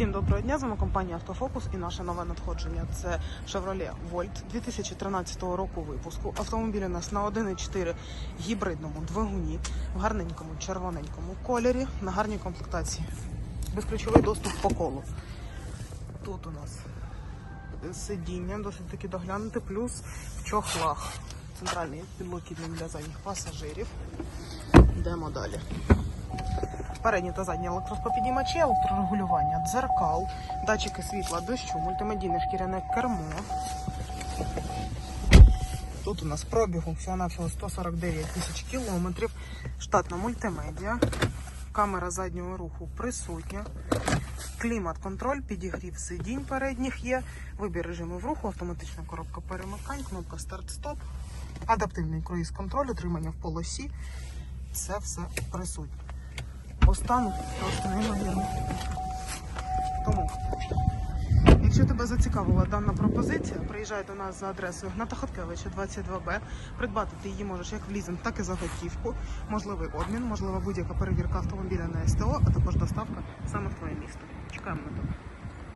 Всім доброго дня. З вами компанія Автофокус і наше нове надходження. Це Chevrolet Volt 2013 року випуску. Автомобіль у нас на 1,4 гібридному двигуні в гарненькому червоненькому кольорі на гарній комплектації. Безключовий доступ по колу. Тут у нас сидіння досить таки доглянути, плюс в чохлах. Центральний підлокітник для задніх пасажирів. Йдемо далі. Передні та задні електроспопіднімачі, електрорегулювання, дзеркал, датчики світла, дощу, мультимедійне шкіряне кермо. Тут у нас пробігу всього-навсього 149 тисяч кілометрів, штатна мультимедіа, камера заднього руху присутня, клімат-контроль, підігрів сидінь передніх є, вибір режимів руху, автоматична коробка перемикань, кнопка старт-стоп, адаптивний круїз-контроль, утримання в полосі. Це все присутнє по просто неймовірно. Тому, якщо тебе зацікавила дана пропозиція, приїжджай до нас за адресою Гната Хаткевича, 22Б. Придбати ти її можеш як в лізинг, так і за готівку. Можливий обмін, можлива будь-яка перевірка автомобіля на СТО, а також доставка саме в твоє місто. Чекаємо на тебе.